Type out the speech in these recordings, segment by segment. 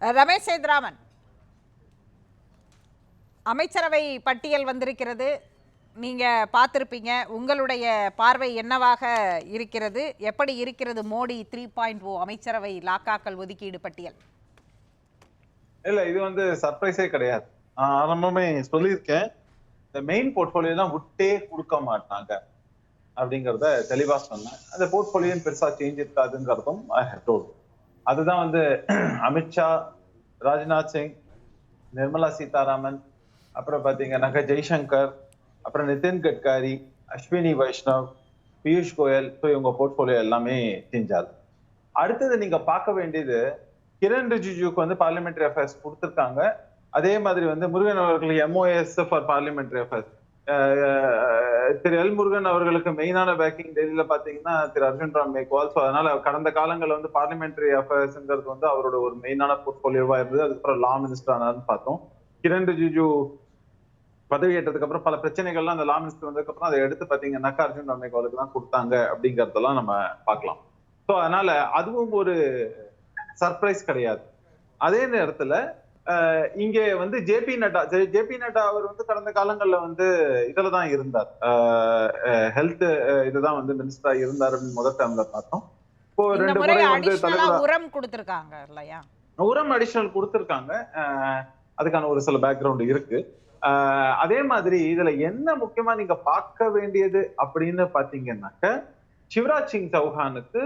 ரமேஷ் சேதுராமன். அமைச்சரவை பட்டியல் வந்திருக்கிறது. நீங்கள் பார்த்துருப்பீங்க. உங்களுடைய பார்வை என்னவாக இருக்கிறது? எப்படி இருக்கிறது மோடி த்ரீ பாயிண்ட் ஓ அமைச்சரவை லாக்காக்கள் ஒதுக்கீடு பட்டியல்? இல்லை இது வந்து சர்ப்ரைஸே கிடையாது. ஆரம்பமே சொல்லியிருக்கேன். இந்த மெயின் போர்ட்ஃபோலியோலாம் விட்டே கொடுக்க மாட்டாங்க அப்படிங்கிறத தெளிவாக சொன்னேன். அந்த போர்ட்ஃபோலியோன்னு பெருசாக சேஞ்ச் இருக்காதுங்கிறதும் ஐ ஹவ் டோல்ட் அதுதான் வந்து அமித்ஷா ராஜ்நாத் சிங் நிர்மலா சீதாராமன் அப்புறம் பாத்தீங்கன்னாக்கா ஜெய்சங்கர் அப்புறம் நிதின் கட்காரி அஸ்வினி வைஷ்ணவ் பியூஷ் கோயல் ஸோ இவங்க போர்ட்ஃபோலியோ எல்லாமே சேஞ்ச் அடுத்தது நீங்க பார்க்க வேண்டியது கிரண் ரிஜிஜுக்கு வந்து பார்லிமெண்ட்ரி அஃபேர்ஸ் கொடுத்துருக்காங்க. அதே மாதிரி வந்து முருகன் அவர்களுக்கு MOS for parliamentary affairs Thiru L Murugan அவர்களுக்கு மெயினான பேக்கிங் டெல்லியில பாத்தீங்கன்னா திரு அர்ஜுன் ராம் மேக்வால் ஸோ அதனால கடந்த காலங்கள்ல வந்து பார்லிமெண்டரி அஃபேர்ஸ்ங்கிறது வந்து அவரோட ஒரு மெயினான போர்ட்போலியோவா இருந்தது. அதுக்கப்புறம் லா மினிஸ்டர் ஆனார்னு பார்த்தோம். கிரண் ரிஜிஜு பதவி ஏற்றதுக்கு அப்புறம் பல பிரச்சனைகள்லாம் அந்த லா மினிஸ்டர் வந்ததுக்கு அப்புறம் அதை எடுத்து பாத்தீங்கன்னாக்கா அர்ஜுன் ராம் மேக்வாலுக்கு தான் கொடுத்தாங்க அப்படிங்கறதெல்லாம் நம்ம பார்க்கலாம். ஸோ அதனால அதுவும் ஒரு சர்ப்ரைஸ் கிடையாது. அதே நேரத்துல இங்க வந்து ஜேபி நட்டா. ஜேபி நட்டா அவர் வந்து கடந்த காலங்கள்ல வந்து இதுல தான் இருந்தார் ஹெல்த் இதுதான் வந்து மினிஸ்டரா இருந்தார் அப்படின்னு முதல் டைம்ல பார்த்தோம். இப்போ ரெண்டு முறை வந்து உரம் கொடுத்திருக்காங்க இல்லையா? உரம் அடிஷனல் கொடுத்துருக்காங்க. அதுக்கான ஒரு சில பேக்ரவுண்ட் இருக்கு. அதே மாதிரி இதுல என்ன முக்கியமா நீங்க பார்க்க வேண்டியது அப்படின்னு பாத்தீங்கன்னாக்க சிவராஜ் சிங் சௌஹானுக்கு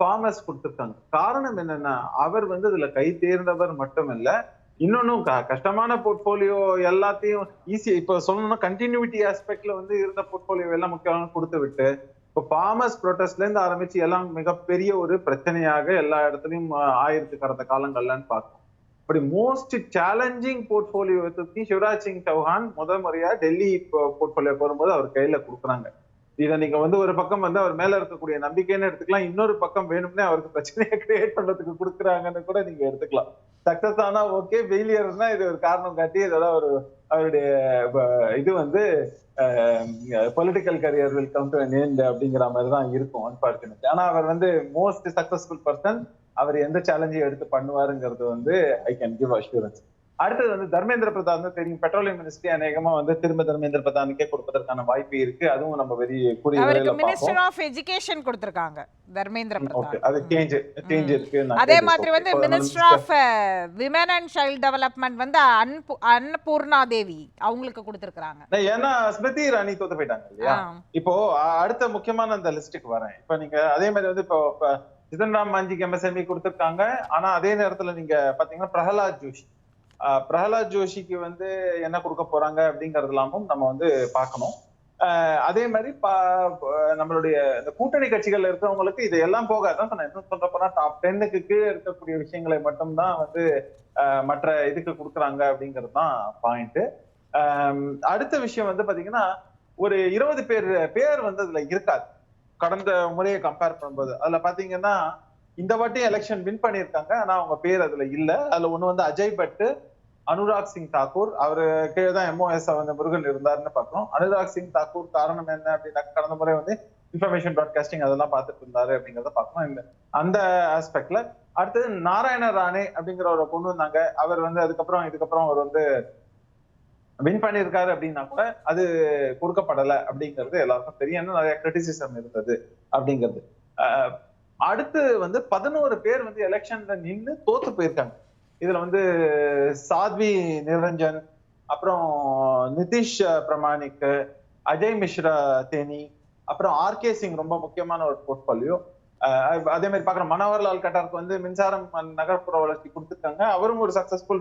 ஃபார்மர்ஸ் கொடுத்துருக்காங்க. காரணம் என்னன்னா அவர் வந்து இதுல கை தேர்ந்தவர் மட்டும் இல்ல இன்னொன்னும் க- கஷ்டமான போர்ட்போலியோ எல்லாத்தையும் ஈஸி இப்ப சொல்லணும்னா கண்டினியூட்டி ஆஸ்பெக்ட்ல வந்து இருந்த போர்ட்போலியோ எல்லாம் முக்கியமான கொடுத்து விட்டு இப்போ ஃபார்மர்ஸ் ப்ரொட்டஸ்ட்ல இருந்து ஆரம்பிச்சு எல்லாம் மிகப்பெரிய ஒரு பிரச்சனையாக எல்லா இடத்துலையும் ஆஹ், ஆயிரத்து கடந்த காலங்கள்லன்னு பார்க்கணும் அப்படி மோஸ்ட் சேலஞ்சிங் போர்ட்போலியோ தூக்கி சிவராஜ் சிங் சௌஹான் முதல் முறையா டெல்லி போர்ட்போலியோ வரும்போது அவர் கையில கொடுக்குறாங்க. இதை நீங்க வந்து ஒரு பக்கம் வந்து அவர் மேல இருக்கக்கூடிய நம்பிக்கைன்னு எடுத்துக்கலாம் இன்னொரு பக்கம் வேணும்னே அவருக்கு பிரச்சனையை கிரியேட் பண்றதுக்கு கொடுக்குறாங்கன்னு கூட நீங்க எடுத்துக்கலாம். சக்சஸ் ஆனா ஓகே ஃபெயிலியர்னா இது ஒரு காரணம் காட்டி இதோட ஒரு அவருடைய இது வந்து political career will come to end அப்படிங்கிற மாதிரி தான் இருக்கும் அன்பார்ச்சுனேட் ஆனா அவர் வந்து மோஸ்ட் சக்சஸ்ஃபுல் பர்சன் அவர் எந்த சேலஞ்சையும் எடுத்து பண்ணுவாருங்கிறது வந்து ஐ கேன் கிவ் அஷூரன்ஸ் அடுத்தது வந்து தர்மேந்திர பிரதான் தான் தெரியும். பெட்ரோலியம் மினிஸ்ட்ரி அநேகமா வந்து திரும்ப தர்மேந்திர பிரதானுக்கே கொடுப்பதற்கான வாய்ப்பு இருக்கு. அதுவும் நம்ம வெறி கூடிய அவருக்கு மினிஸ்டர் ஆஃப் எஜுகேஷன் கொடுத்திருக்காங்க தர்மேந்திர பிரதான். அது சேஞ்ச் சேஞ்ச் இருக்கு. நான் அதே கேள்வி மாதிரி வந்து minister of women and child development வந்து அன்னபூர்ணா தேவி அவங்களுக்கு கொடுத்திருக்காங்க ஏன்னா ஸ்மிருதி இரானி தோத்து போயிட்டாங்க இல்லையா. இப்போ அடுத்த முக்கியமான அந்த லிஸ்ட்டுக்கு வரேன். இப்போ நீங்க அதே மாதிரி வந்து இப்போ இப்போ ஜிதன் ராம் மாஞ்சிக்கு எம்எஸ்எம்இ கொடுத்துருக்காங்க. ஆனா அதே நேரத்துல நீங்க பாத்தீங்கன்னா பிரகலாத் ஜோஷி. பிரகலாத் ஜோஷிக்கு வந்து என்ன கொடுக்க போறாங்க அப்படிங்கறதுலாமும் நம்ம வந்து பார்க்கணும். அதே மாதிரி ப- நம்மளுடைய இந்த கூட்டணி கட்சிகள்ல இருக்கிறவங்களுக்கு இதெல்லாம் போகாதான் சொன்னேன். இன்னும் சொல்ற போனா டாப் டென்னுக்கு கீழே இருக்கக்கூடிய விஷயங்களை மட்டும்தான் வந்து மற்ற இதுக்கு கொடுக்குறாங்க அப்படிங்கிறது தான் பாயிண்ட் அடுத்த விஷயம் வந்து பாத்தீங்கன்னா ஒரு இருபது பேர் பேர் வந்து அதுல இருக்காது. கடந்த முறையை கம்பேர் பண்ணும்போது. அதுல பாத்தீங்கன்னா இந்த வாட்டி எலெக்ஷன் வின் பண்ணியிருக்காங்க. ஆனா அவங்க பேர் அதுல இல்ல. அதுல ஒண்ணு வந்து அஜய் பட்டு அனுராக் சிங் தாக்கூர். அவரு கீழே தான் எம்ஓஎஸ் வந்து முருகன் இருந்தாருன்னு பாக்குறோம் அனுராக் சிங் தாக்கூர் காரணம் என்ன அப்படின்னா கடந்த முறை வந்து இன்ஃபர்மேஷன் ப்ராட்காஸ்டிங் அதெல்லாம் பார்த்துட்டு இருந்தாரு அப்படிங்கறத பார்க்கணும் இந்த அந்த ஆஸ்பெக்ட்ல அடுத்தது நாராயண ராணே அப்படிங்கிற ஒரு கொண்டு வந்தாங்க. அவர் வந்து அதுக்கப்புறம் இதுக்கப்புறம் அவர் வந்து வின் பண்ணியிருக்காரு அப்படின்னா கூட அது கொடுக்கப்படலை அப்படிங்கிறது எல்லாருக்கும் தெரியும். இன்னும் நிறைய கிரிட்டிசிசம் இருந்தது அப்படிங்கிறது. அடுத்து வந்து பதினோரு பேர் வந்து எலெக்ஷன்ல நின்னு தோத்து போயிருக்காங்க. இதுல வந்து சாத்வி நிரஞ்சன் அப்புறம் நிதிஷ் பிரமாணிக் அஜய் மிஸ்ரா தேனி அப்புறம் ஆர்கே சிங் ரொம்ப முக்கியமான ஒரு போர்ட்ஃபோலியோ அதே மாதிரி பாக்குற மனோகர்லால் கட்டாருக்கு வந்து மின்சாரம் நகர்ப்புற வளர்ச்சி கொடுத்துருக்காங்க. அவரும் ஒரு சக்சஸ்ஃபுல்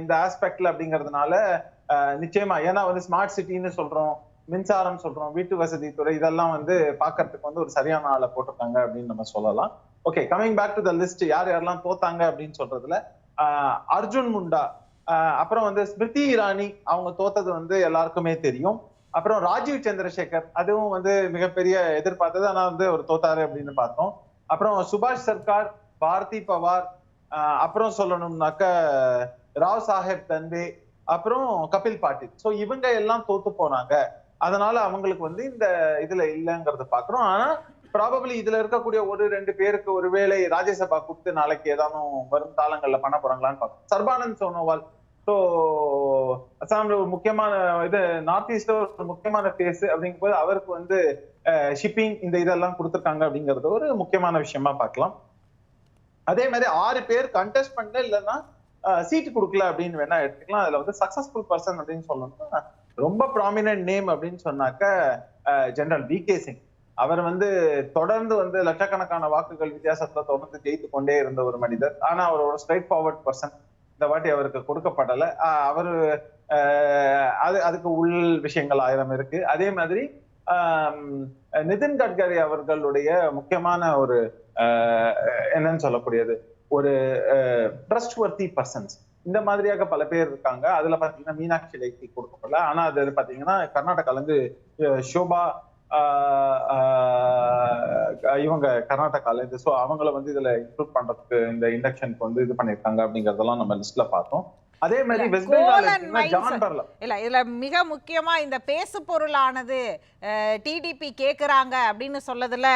இந்த ஆஸ்பெக்ட்ல அப்படிங்கிறதுனால நிச்சயமா ஏன்னா வந்து ஸ்மார்ட் சிட்டின்னு சொல்றோம் மின்சாரம் சொல்றோம் வீட்டு வசதி துறை இதெல்லாம் வந்து பாக்குறதுக்கு வந்து ஒரு சரியான ஆளை போட்டிருக்காங்க அப்படின்னு நம்ம சொல்லலாம். Okay coming back to the list யார் யாரெல்லாம் தோத்தாங்க அப்படின்னு சொல்றதுல அர்ஜுன் முண்டா அப்புறம் வந்து ஸ்மிருதி இரானி அவங்க தோத்தது வந்து எல்லாருக்குமே தெரியும். அப்புறம் ராஜீவ் சந்திரசேகர் அதுவும் வந்து மிகப்பெரிய எதிர்பார்த்தது. ஆனா வந்து அவர் தோத்தாரு அப்படின்னு பார்த்தோம். அப்புறம் சுபாஷ் சர்கார் பாரதி பவார் அப்புறம் சொல்லணும்னாக்க ராவ் சாஹேப் தன்வே அப்புறம் கபில் பாட்டில். ஸோ இவங்க எல்லாம் தோத்து போனாங்க. அதனால அவங்களுக்கு வந்து இந்த இதுல இல்லைங்கிறத பாக்குறோம் ஆனா ப்ராபபிளி இதுல இருக்கக்கூடிய ஒரு ரெண்டு பேருக்கு ஒருவேளை ராஜ்யசபா கூப்பிட்டு நாளைக்கு ஏதாவது வரும் காலங்கள்ல பண்ண போறாங்களான்னு பார்ப்போம். சர்பானந்த் சோனோவால். ஸோ அசாம்ல ஒரு முக்கியமான இது நார்த் ஈஸ்ட்ல ஒரு முக்கியமான பேஸ் அப்படிங்கும்போது அவருக்கு வந்து ஷிப்பிங் இந்த இதெல்லாம் கொடுத்துருக்காங்க அப்படிங்கறது ஒரு முக்கியமான விஷயமா பார்க்கலாம். அதே மாதிரி ஆறு பேர் கண்டெஸ்ட் பண்ண இல்லைன்னா சீட்டு கொடுக்கல அப்படின்னு வேணா எடுத்துக்கலாம். அதுல வந்து சக்சஸ்ஃபுல் பர்சன் அப்படின்னு சொல்லணும்னா ரொம்ப ப்ராமினன்ட் நேம் அப்படின்னு சொன்னாக்க ஜெனரல் வி கே சிங் அவர் வந்து தொடர்ந்து வந்து லட்சக்கணக்கான வாக்குகள் வித்தியாசத்துல தொடர்ந்து ஜெயித்து கொண்டே இருந்த ஒரு மனிதர். ஆனா அவர் ஒரு ஸ்ட்ரைட் ஃபார்வர்ட் பர்சன் இந்த வாட்டி அவருக்கு கொடுக்கப்படல. அவர் ஆஹ் அது அதுக்கு உள் விஷயங்கள் ஆயிரம் இருக்கு. அதே மாதிரி நிதின் கட்கரி அவர்களுடைய முக்கியமான ஒரு ஆஹ் என்னன்னு சொல்லக்கூடியது ஒரு ட்ரஸ்ட் வர்த்தி பர்சன்ஸ் இந்த மாதிரியாக பல பேர் இருக்காங்க. அதுல பாத்தீங்கன்னா மீனாட்சி லேக்கி கொடுக்கப்படல. ஆனா அது பாத்தீங்கன்னா கர்நாடகால இருந்து ஷோபா இவங்க கர்நாடகால இருந்து ஸோ அவங்கள வந்து இதுல இன்க்ளூட் பண்றதுக்கு இந்த இண்டக்ஷனுக்கு வந்து இது பண்ணிருக்காங்க அப்படிங்கறதெல்லாம் நம்ம லிஸ்ட்ல பார்த்தோம். அதே மாதிரி வெஸ்ட் பெங்கால் இல்ல இதுல மிக முக்கியமா இந்த பேசு பொருளானது டிடிபி கேக்குறாங்க அப்படின்னு சொல்லதுல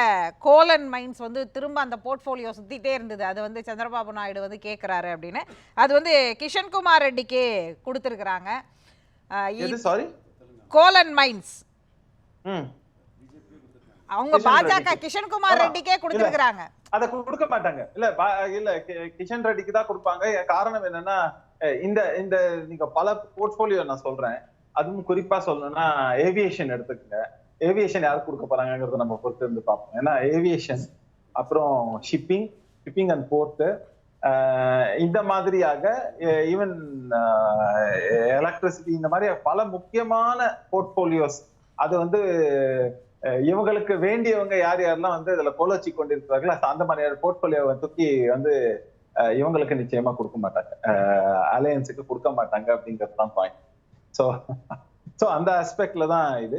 கோலன் மைன்ஸ் வந்து திரும்ப அந்த போர்ட்ஃபோலியோ சுத்திட்டே இருந்தது. அது வந்து சந்திரபாபு நாயுடு வந்து கேக்குறாரு அப்படின்னு. அது வந்து கிஷன்குமார் ரெட்டிக்கே கொடுத்துருக்குறாங்க. Coal and mines. அவங்க பாஜக. கிஷன்குமார். ரெட்டிக்கே கொடுத்துருக்காங்க அத கொடுக்க மாட்டாங்க. இல்ல இல்ல கிஷன் ரெட்டிக்கு தான் கொடுப்பாங்க. காரணம் என்னன்னா இந்த இந்த நீங்க பல போர்ட்போலியோ நான் சொல்றேன். அதுவும் குறிப்பா சொல்லணும்னா ஏவியேஷன் எடுத்துக்கங்க. ஏவியேஷன் யாருக்கு கொடுக்க போறாங்கிறத நம்ம பொறுத்து இருந்து பார்ப்போம். ஏன்னா ஏவியேஷன் அப்புறம் ஷிப்பிங் ஷிப்பிங் அண்ட் போர்ட்டு இந்த மாதிரியாக ஈவன் எலக்ட்ரிசிட்டி இந்த மாதிரி பல முக்கியமான போர்ட்போலியோஸ் அது வந்து இவங்களுக்கு வேண்டியவங்க யார் யாரெல்லாம் வந்து இதுல கோலோச்சி கொண்டிருக்கிறார்களோ அந்த மாதிரியான போர்ட்போலியோவை தூக்கி வந்து இவங்களுக்கு நிச்சயமா கொடுக்க மாட்டாங்க. அலையன்ஸுக்கு கொடுக்க மாட்டாங்க அப்படிங்கிறது தான் பாயிண்ட் ஸோ ஸோ அந்த ஆஸ்பெக்ட்ல தான் இது.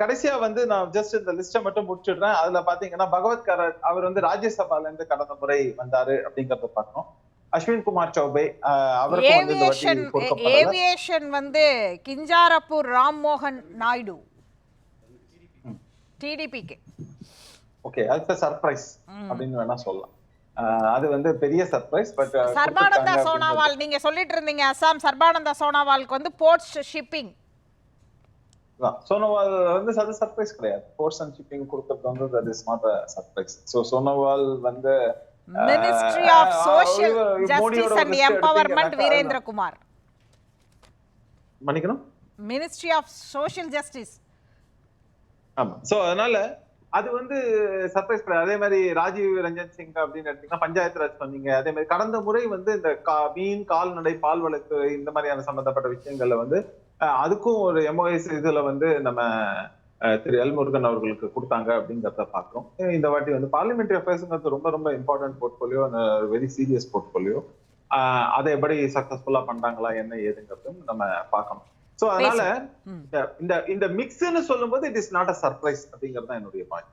கடைசியா வந்து நான் ஜஸ்ட் இந்த லிஸ்ட்டை மட்டும் முடிச்சிடுறேன். அதுல பாத்தீங்கன்னா பகவத் கரத் அவர் வந்து ராஜ்யசபால இருந்து கடந்த முறை வந்தாரு அப்படிங்கறத பார்க்கணும். அஸ்வின் குமார் சௌபே கொடுக்கப்படல. ஏவியேஷன் வந்து கிஞ்சாரப்பூர் ராம்மோகன் நாயுடு. டிடிபிக்கு ஓகே அது சர்ப்ரைஸ் அப்படின்னு வேணா சொல்லலாம். அது வந்து பெரிய சர்ப்ரைஸ் பட் சர்பானந்தா சோனாவால் நீங்க சொல்லிட்டு இருந்தீங்க அசாம் சர்பானந்தா சோனாவாலுக்கு வந்து போர்ட்ஸ் ஷிப்பிங் சோனோவால் வந்து அது சர்ப்ரைஸ் கிடையாது. ஃபோர்ஸ் அண்ட் ஷிப்பிங் கொடுக்கறது வந்து that is not a surprise so Sonowal வந்து ministry of social justice and empowerment எடுத்தீங்கன்னாக்கா Virendra Kumar மன்னிக்கணும்? மினிஸ்ட்ரி ஆஃப் சோஷியல் ஜஸ்டிஸ் ஆமா. சோ அதனால அது வந்து சர்ப்ரைஸ் அதே மாதிரி ராஜீவ் ரஞ்சன் சிங் அப்படின்னு எடுத்தீங்கன்னா பஞ்சாயத்து ராஜ் சொன்னீங்க. அதே மாதிரி கடந்த முறை வந்து இந்த கா- மீன் கால்நடை பால் வளர்ப்பு இந்த மாதிரியான சம்பந்தப்பட்ட விஷயங்கள்ல வந்து அதுக்கும் ஒரு எம்ஓஎஸ் இதுல வந்து நம்ம திரு எல் முருகன் அவர்களுக்கு கொடுத்தாங்க அப்படிங்கிறத பார்க்கிறோம். இந்த வாட்டி வந்து பார்லிமெண்ட்ரி அஃபேர்ஸ்ங்கிறது ரொம்ப ரொம்ப important portfolio very serious portfolio அதை எப்படி சக்சஸ்ஃபுல்லா பண்றாங்களா என்ன ஏதுங்கிறதும் நம்ம பார்க்கணும். சோ அதனால. இந்த இந்த இந்த மிக்ஸ்னு சொல்லும்போது it is not a surprise அப்படிங்கிறது தான் என்னுடைய பாயிண்ட்